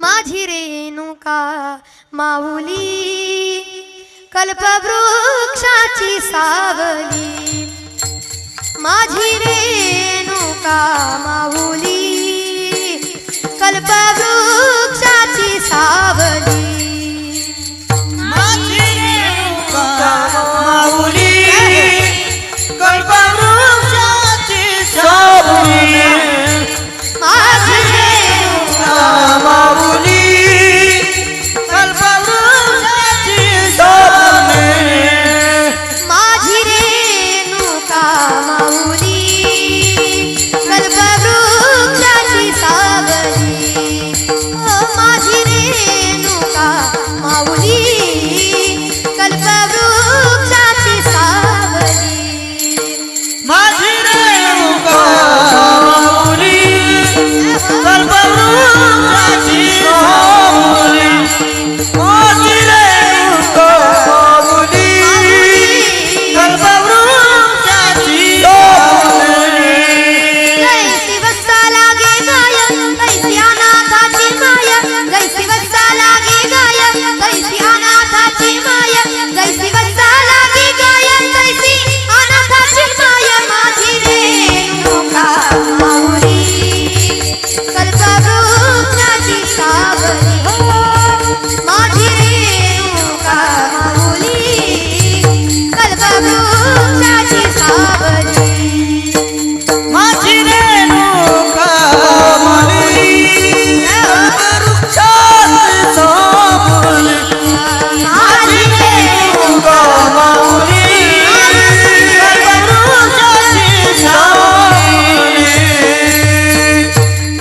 माझी रेणुका माऊली कल्पवृक्षाची सावली. माझी रेणुका